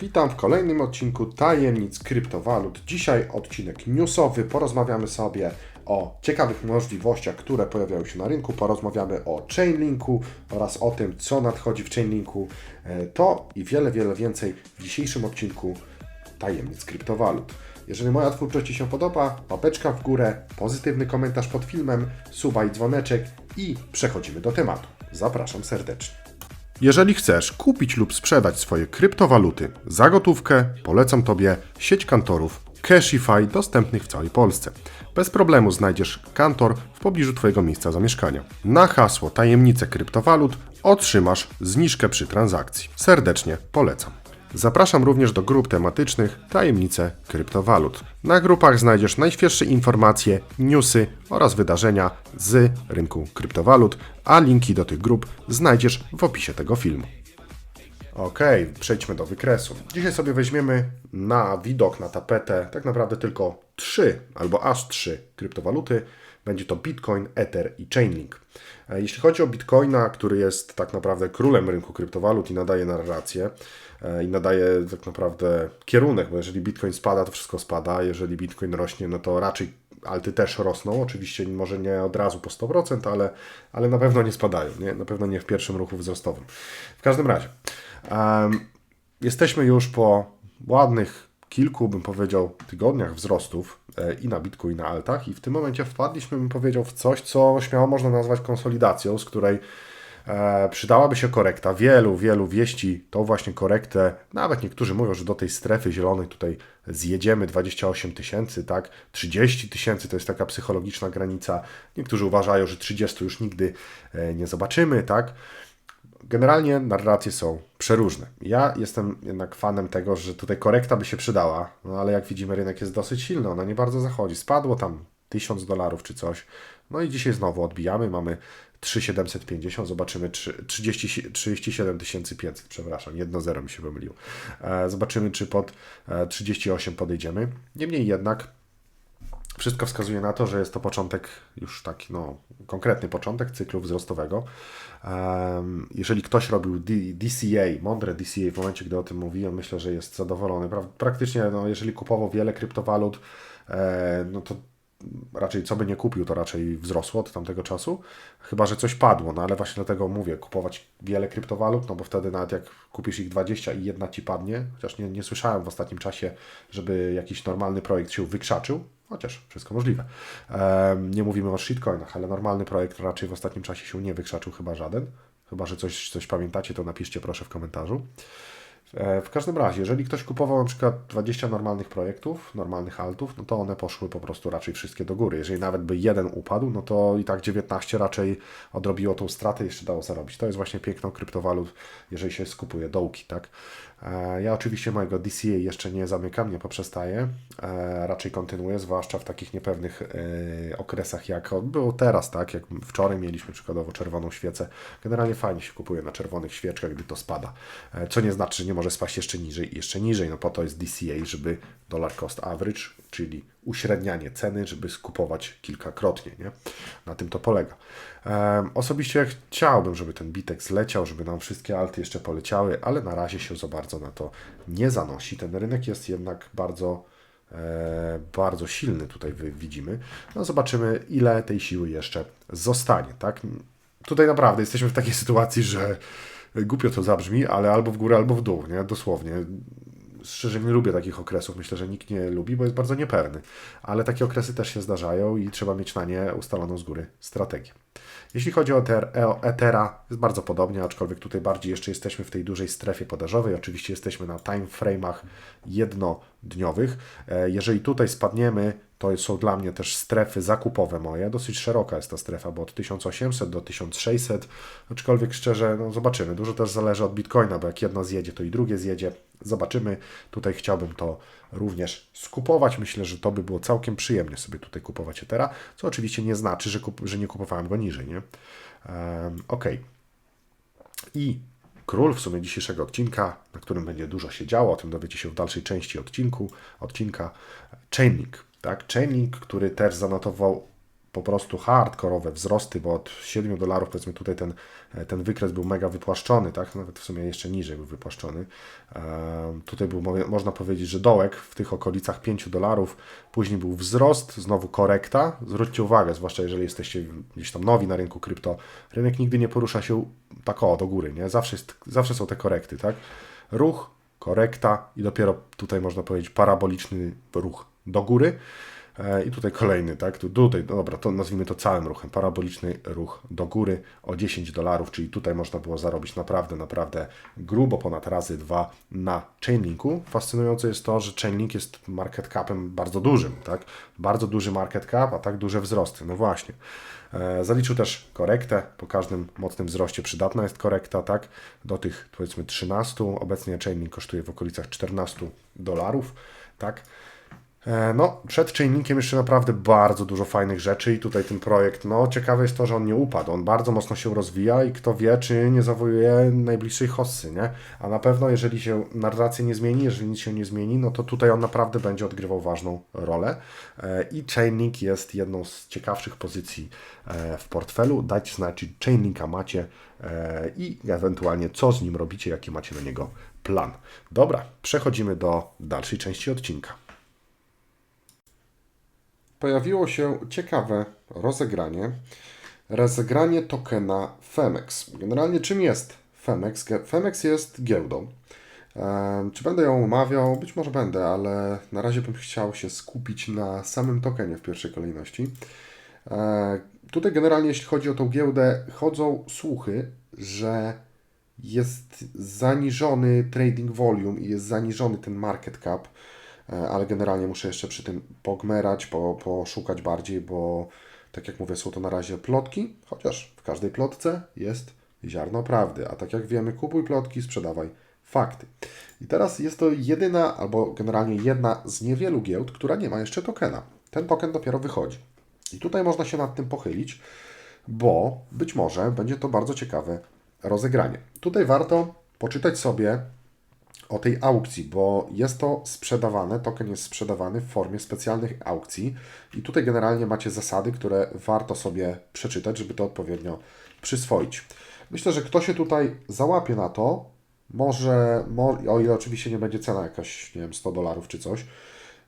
Witam w kolejnym odcinku Tajemnic Kryptowalut. Dzisiaj odcinek newsowy. Porozmawiamy sobie o ciekawych możliwościach, które pojawiają się na rynku. Porozmawiamy o Chainlinku oraz o tym, co nadchodzi w Chainlinku. E, To i wiele, wiele więcej w dzisiejszym odcinku Tajemnic Kryptowalut. Jeżeli moja twórczość Ci się podoba, łapeczka w górę, pozytywny komentarz pod filmem, suba i dzwoneczek i przechodzimy do tematu. Zapraszam serdecznie. Jeżeli chcesz kupić lub sprzedać swoje kryptowaluty za gotówkę, polecam Tobie sieć kantorów Cashify dostępnych w całej Polsce. Bez problemu znajdziesz kantor w pobliżu Twojego miejsca zamieszkania. Na hasło tajemnice kryptowalut otrzymasz zniżkę przy transakcji. Serdecznie polecam. Zapraszam również do grup tematycznych Tajemnice kryptowalut. Na grupach znajdziesz najświeższe informacje, newsy oraz wydarzenia z rynku kryptowalut, a linki do tych grup znajdziesz w opisie tego filmu. Ok, przejdźmy do wykresu. Dzisiaj sobie weźmiemy na widok, na tapetę tak naprawdę tylko trzy albo aż trzy kryptowaluty. Będzie to Bitcoin, Ether i Chainlink. E, Jeśli chodzi o Bitcoina, który jest tak naprawdę królem rynku kryptowalut i nadaje narrację i nadaje tak naprawdę kierunek, bo jeżeli Bitcoin spada, to wszystko spada, jeżeli Bitcoin rośnie, no to raczej alty też rosną, oczywiście może nie od razu po 100%, ale, ale na pewno nie spadają, nie? na pewno nie w pierwszym ruchu wzrostowym. W każdym razie, em, jesteśmy już po ładnych kilku, bym powiedział, tygodniach wzrostów e, i na Bitcoin, i na altach i w tym momencie wpadliśmy, bym powiedział, w coś, co śmiało można nazwać konsolidacją, z której e, przydałaby się korekta. Wielu, wielu wieści tą właśnie korektę, nawet niektórzy mówią, że do tej strefy zielonej tutaj zjedziemy 28 tysięcy, tak? 30 tysięcy to jest taka psychologiczna granica. Niektórzy uważają, że 30 już nigdy e, nie zobaczymy, tak? Generalnie narracje są przeróżne. Ja jestem jednak fanem tego, że tutaj korekta by się przydała, no ale jak widzimy, rynek jest dosyć silny, ona nie bardzo zachodzi. Spadło tam 1000 dolarów czy coś. No i dzisiaj znowu odbijamy, mamy 3750, zobaczymy trzy- 30, 37 500, przepraszam, jedno zero mi się pomyliło. E, Zobaczymy, czy pod e, 38 podejdziemy. Niemniej jednak wszystko wskazuje na to, że jest to początek, już taki no, konkretny początek cyklu wzrostowego. Em, Jeżeli ktoś robił DCA, mądre DCA w momencie, gdy o tym mówiłem, myślę, że jest zadowolony. Pra- Praktycznie, no, jeżeli kupował wiele kryptowalut, e, no to raczej co by nie kupił, to raczej wzrosło od tamtego czasu, chyba że coś padło, no ale właśnie dlatego mówię, kupować wiele kryptowalut, no bo wtedy nawet jak kupisz ich 20 i jedna ci padnie, chociaż nie, nie słyszałem w ostatnim czasie, żeby jakiś normalny projekt się wykrzaczył, chociaż wszystko możliwe. Nie mówimy o shitcoinach, ale normalny projekt raczej w ostatnim czasie się nie wykrzaczył, chyba żaden. Chyba, że coś, coś pamiętacie, to napiszcie proszę w komentarzu. E, W każdym razie, jeżeli ktoś kupował na przykład 20 normalnych projektów, normalnych altów, no to one poszły po prostu raczej wszystkie do góry. Jeżeli nawet by jeden upadł, no to i tak 19 raczej odrobiło tą stratę jeszcze dało zarobić. To jest właśnie piękno kryptowalut, jeżeli się skupuje dołki, tak? E, Ja oczywiście mojego DCA jeszcze nie zamykam, nie poprzestaję, e, raczej kontynuuję, zwłaszcza w takich niepewnych e, okresach, jak było teraz, tak? Jak wczoraj mieliśmy przykładowo czerwoną świecę. Generalnie fajnie się kupuje na czerwonych świeczkach, gdy to spada. Co nie znaczy, że nie może spaść jeszcze niżej i jeszcze niżej. No po to jest DCA, żeby dollar cost average, czyli uśrednianie ceny, żeby skupować kilkakrotnie, nie? Na tym to polega. Osobiście chciałbym, żeby ten bitek zleciał, żeby nam wszystkie alty jeszcze poleciały, ale na razie się za bardzo na to nie zanosi. Ten rynek jest jednak bardzo e, bardzo silny tutaj widzimy. No zobaczymy, ile tej siły jeszcze zostanie, tak? Tutaj naprawdę jesteśmy w takiej sytuacji, że głupio to zabrzmi, ale albo w górę, albo w dół, nie? Dosłownie. Szczerze nie lubię takich okresów, myślę, że nikt nie lubi, bo jest bardzo niepewny. Ale takie okresy też się zdarzają i trzeba mieć na nie ustaloną z góry strategię. Jeśli chodzi o o Ethera, jest bardzo podobnie, aczkolwiek tutaj bardziej jeszcze jesteśmy w tej dużej strefie podażowej. Oczywiście jesteśmy na time frame'ach jednodniowych. E, Jeżeli tutaj spadniemy, to są dla mnie też strefy zakupowe moje. Dosyć szeroka jest ta strefa, bo od 1800 do 1600, aczkolwiek szczerze, no zobaczymy. Dużo też zależy od Bitcoina, bo jak jedno zjedzie, to i drugie zjedzie. Zobaczymy. Tutaj chciałbym to również skupować. Myślę, że to by było całkiem przyjemnie sobie tutaj kupować Ethera, co oczywiście nie znaczy, że, kup, że nie kupowałem go niżej, nie? Um, ok. I król w sumie dzisiejszego odcinka, na którym będzie dużo się działo, o tym dowiecie się w dalszej części odcinku, odcinka Chainlink. Tak? Chainlink, który też zanotował po prostu hardkorowe wzrosty, bo od 7 dolarów powiedzmy tutaj ten, e, ten wykres był mega wypłaszczony, tak? Nawet w sumie jeszcze niżej był wypłaszczony. Ehm, Tutaj był, można powiedzieć, że dołek w tych okolicach 5 dolarów, później był wzrost, znowu korekta. Zwróćcie uwagę, zwłaszcza jeżeli jesteście gdzieś tam nowi na rynku krypto, rynek nigdy nie porusza się tak o, do góry, nie? Zawsze, jest, zawsze są te korekty, tak? Ruch, korekta i dopiero tutaj można powiedzieć paraboliczny ruch do góry. E, I tutaj kolejny, tak? Tu, tutaj, no dobra, to nazwijmy to całym ruchem. Paraboliczny ruch do góry o 10 dolarów, czyli tutaj można było zarobić naprawdę, naprawdę grubo, ponad razy dwa na Chainlinku. Fascynujące jest to, że Chainlink jest market capem bardzo dużym, tak? Bardzo duży market cap, a tak duże wzrosty. No właśnie. E, Zaliczył też korektę, po każdym mocnym wzroście przydatna jest korekta, tak? Do tych powiedzmy 13, obecnie Chainlink kosztuje w okolicach 14 dolarów, tak? E, No, przed Chainlinkiem jeszcze naprawdę bardzo dużo fajnych rzeczy i tutaj ten projekt, no ciekawe jest to, że on nie upadł, on bardzo mocno się rozwija i kto wie, czy nie zawojuje najbliższej hossy, nie? A na pewno jeżeli się narracja nie zmieni, jeżeli nic się nie zmieni, no to tutaj on naprawdę będzie odgrywał ważną rolę E, i Chainlink jest jedną z ciekawszych pozycji e, w portfelu. Dajcie znać, czy Chainlinka macie i ewentualnie co z nim robicie, jaki macie na niego plan. Dobra, przechodzimy do dalszej części odcinka pojawiło się ciekawe rozegranie. Rozegranie tokena Femex. Generalnie czym jest Femex? Femex jest giełdą. Czy będę ją omawiał? Być może będę, ale na razie bym chciał się skupić na samym tokenie w pierwszej kolejności. E, Tutaj generalnie jeśli chodzi o tą giełdę, chodzą słuchy, że jest zaniżony trading volume i jest zaniżony ten market cap, ale generalnie muszę jeszcze przy tym pogmerać, po, poszukać bardziej, bo tak jak mówię, są to na razie plotki, chociaż w każdej plotce jest ziarno prawdy, a tak jak wiemy, kupuj plotki, sprzedawaj fakty. I teraz jest to jedyna, albo generalnie jedna z niewielu giełd, która nie ma jeszcze tokena. Ten token dopiero wychodzi. I tutaj można się nad tym pochylić, bo być może będzie to bardzo ciekawe rozegranie. Tutaj warto poczytać sobie o tej aukcji, bo jest to sprzedawane, token jest sprzedawany w formie specjalnych aukcji i tutaj generalnie macie zasady, które warto sobie przeczytać, żeby to odpowiednio przyswoić. Myślę, że kto się tutaj załapie na to, może, mo- o ile oczywiście nie będzie cena jakaś, nie wiem, 100 dolarów czy coś,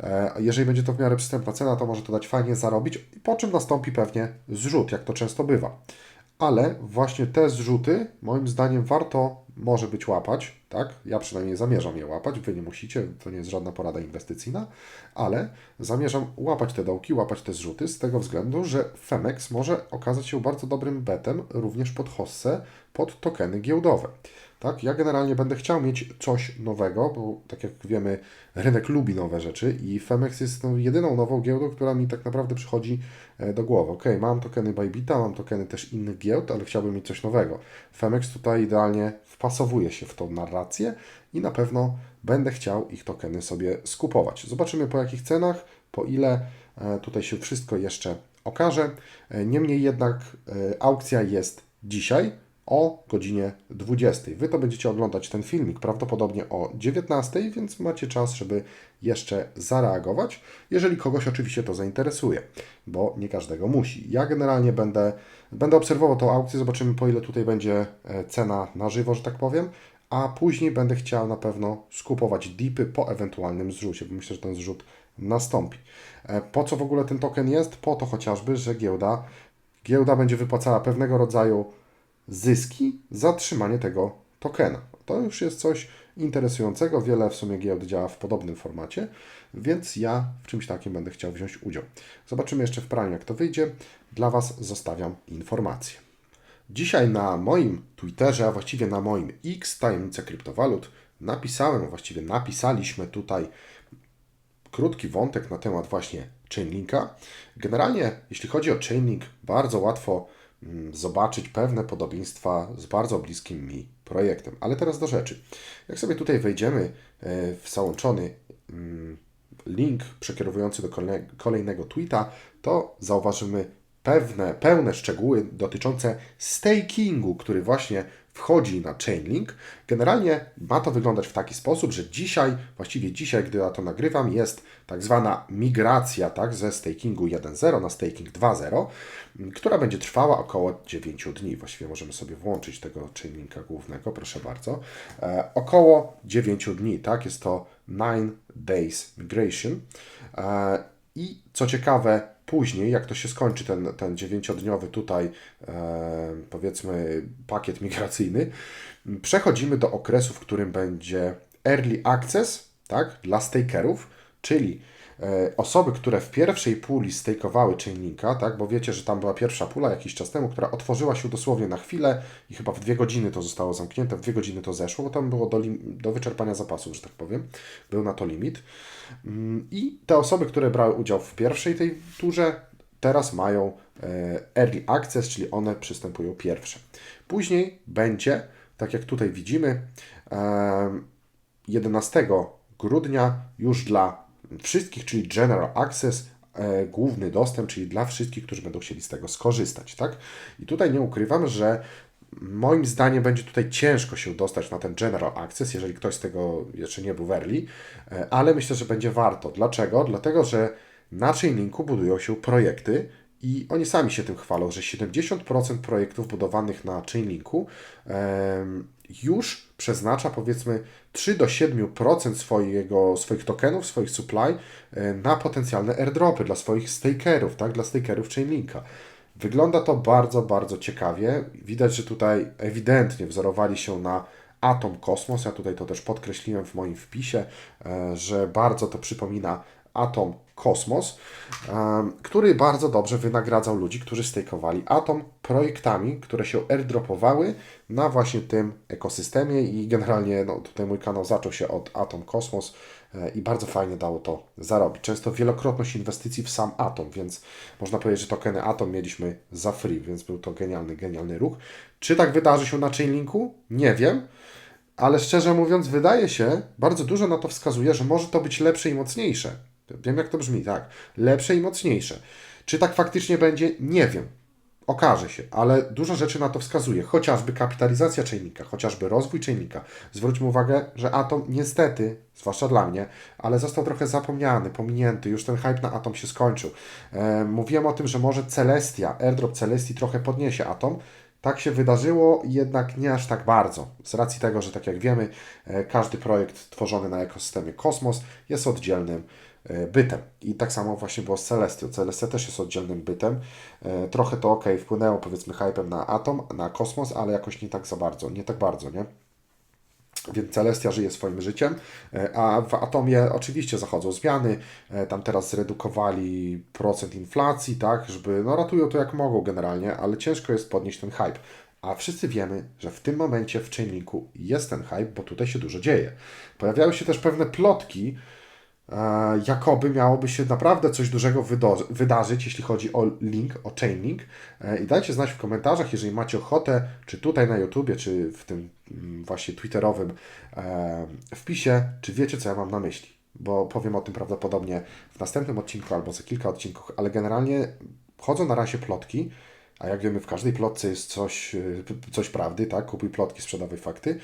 E, Jeżeli będzie to w miarę przystępna cena, to może to dać fajnie zarobić, po czym nastąpi pewnie zrzut, jak to często bywa. Ale właśnie te zrzuty, moim zdaniem, warto może być łapać, tak? Ja przynajmniej zamierzam je łapać, Wy nie musicie, to nie jest żadna porada inwestycyjna, ale zamierzam łapać te dołki, łapać te zrzuty z tego względu, że Femex może okazać się bardzo dobrym betem również pod hossę, pod tokeny giełdowe. Tak, ja generalnie będę chciał mieć coś nowego, bo tak jak wiemy, rynek lubi nowe rzeczy i Femex jest tą jedyną nową giełdą, która mi tak naprawdę przychodzi e, do głowy. Ok, mam tokeny Bybita, mam tokeny też innych giełd, ale chciałbym mieć coś nowego. Femex tutaj idealnie wpasowuje się w tą narrację i na pewno będę chciał ich tokeny sobie skupować. Zobaczymy po jakich cenach, po ile e, tutaj się wszystko jeszcze okaże. E, Niemniej jednak aukcja jest dzisiaj o godzinie 20. Wy to będziecie oglądać ten filmik prawdopodobnie o 19, więc macie czas, żeby jeszcze zareagować, jeżeli kogoś oczywiście to zainteresuje, bo nie każdego musi. Ja generalnie będę, będę obserwował tą aukcję, zobaczymy po ile tutaj będzie e, cena na żywo, że tak powiem, a później będę chciał na pewno skupować dipy po ewentualnym zrzucie, bo myślę, że ten zrzut nastąpi. E, Po co w ogóle ten token jest? Po to chociażby, że giełda, giełda będzie wypłacała pewnego rodzaju zyski za trzymanie tego tokena. To już jest coś interesującego. Wiele w sumie giełd działa w podobnym formacie, więc ja w czymś takim będę chciał wziąć udział. Zobaczymy jeszcze w praniu, jak to wyjdzie. Dla Was zostawiam informacje. Dzisiaj na moim Twitterze, a właściwie na moim X Tajemnica Kryptowalut napisałem, właściwie napisaliśmy tutaj krótki wątek na temat właśnie Chainlinka. Generalnie, jeśli chodzi o Chainlink, bardzo łatwo zobaczyć pewne podobieństwa z bardzo bliskim mi projektem. Ale teraz do rzeczy. Jak sobie tutaj wejdziemy e, w załączony mm, link przekierowujący do kolejne- kolejnego tweeta, to zauważymy pewne, pełne szczegóły dotyczące stakingu, który właśnie wchodzi na Chainlink. Generalnie ma to wyglądać w taki sposób, że dzisiaj, właściwie dzisiaj, gdy ja to nagrywam, jest tak zwana migracja tak, ze stakingu 1.0 na staking 2.0, która będzie trwała około 9 dni. Właściwie możemy sobie włączyć tego Chainlinka głównego, proszę bardzo. E, około 9 dni, tak, jest to 9 days migration. E, I co ciekawe, później, jak to się skończy, ten, ten dziewięciodniowy tutaj, e, powiedzmy, pakiet migracyjny, przechodzimy do okresu, w którym będzie early access, tak, dla stakerów, czyli e, osoby, które w pierwszej puli stakeowały Chainlinka, tak, bo wiecie, że tam była pierwsza pula jakiś czas temu, która otworzyła się dosłownie na chwilę i chyba w dwie godziny to zostało zamknięte, w dwie godziny to zeszło, bo tam było do, do wyczerpania zapasów, że tak powiem, był na to limit. Mm, I te osoby, które brały udział w pierwszej tej turze, teraz mają e, early access, czyli one przystępują pierwsze. Później będzie, tak jak tutaj widzimy, em, 11 grudnia już dla wszystkich, czyli General Access, e, główny dostęp, czyli dla wszystkich, którzy będą chcieli z tego skorzystać, tak? I tutaj nie ukrywam, że moim zdaniem będzie tutaj ciężko się dostać na ten General Access, jeżeli ktoś z tego jeszcze nie był w early, e, ale myślę, że będzie warto. Dlaczego? Dlatego, że na Chainlinku budują się projekty i oni sami się tym chwalą, że 70% projektów budowanych na Chainlinku już przeznacza powiedzmy 3 do 7% swojego, swoich tokenów, swoich supply e, na potencjalne airdropy dla swoich stakerów, tak, dla stakerów Chainlinka. Wygląda to bardzo, bardzo ciekawie. Widać, że tutaj ewidentnie wzorowali się na Atom Kosmos. Ja tutaj to też podkreśliłem w moim wpisie, e, że bardzo to przypomina Atom Kosmos, który bardzo dobrze wynagradzał ludzi, którzy stakowali Atom projektami, które się airdropowały na właśnie tym ekosystemie i generalnie no, tutaj mój kanał zaczął się od Atom Kosmos e, i bardzo fajnie dało to zarobić. Często wielokrotność inwestycji w sam Atom, więc można powiedzieć, że tokeny Atom mieliśmy za free, więc był to genialny, genialny ruch. Czy tak wydarzy się na Chainlinku? Nie wiem. Ale szczerze mówiąc, wydaje się, bardzo dużo na to wskazuje, że może to być lepsze i mocniejsze. Wiem, jak to brzmi, tak. Lepsze i mocniejsze. Czy tak faktycznie będzie? Nie wiem. Okaże się, ale dużo rzeczy na to wskazuje. Chociażby kapitalizacja Chainlinka, chociażby rozwój Chainlinka. Zwróćmy uwagę, że Atom niestety, zwłaszcza dla mnie, ale został trochę zapomniany, pominięty. Już ten hype na Atom się skończył. E, mówiłem o tym, że może Celestia, airdrop Celestii trochę podniesie Atom. Tak się wydarzyło, jednak nie aż tak bardzo. Z racji tego, że tak jak wiemy, e, każdy projekt tworzony na ekosystemie Kosmos jest oddzielnym bytem. I tak samo właśnie było z Celestią. Celestia też jest oddzielnym bytem. E, Trochę to ok, wpłynęło powiedzmy hypem na Atom, na Kosmos, ale jakoś nie tak za bardzo, nie tak bardzo, nie? Więc Celestia żyje swoim życiem, e, a w Atomie oczywiście zachodzą zmiany. E, Tam teraz zredukowali procent inflacji, tak, żeby, no ratują to jak mogą generalnie, ale ciężko jest podnieść ten hype. A wszyscy wiemy, że w tym momencie w Chainlinku jest ten hype, bo tutaj się dużo dzieje. Pojawiały się też pewne plotki, e, jakoby miałoby się naprawdę coś dużego wydarzyć, jeśli chodzi o link, o Chainlink. E, I dajcie znać w komentarzach, jeżeli macie ochotę, czy tutaj na YouTubie, czy w tym mm, właśnie twitterowym e, wpisie, czy wiecie, co ja mam na myśli. Bo powiem o tym prawdopodobnie w następnym odcinku albo za kilka odcinków, ale generalnie chodzą na razie plotki, a jak wiemy, w każdej plotce jest coś, coś prawdy, tak? Kupuj plotki, sprzedawaj fakty.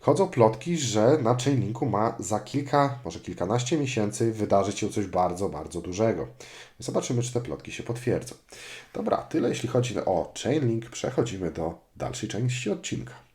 Chodzą plotki, że na Chainlinku ma za kilka, może kilkanaście miesięcy wydarzyć się coś bardzo, bardzo dużego. Zobaczymy, czy te plotki się potwierdzą. Dobra, tyle jeśli chodzi o Chainlink. Przechodzimy do dalszej części odcinka.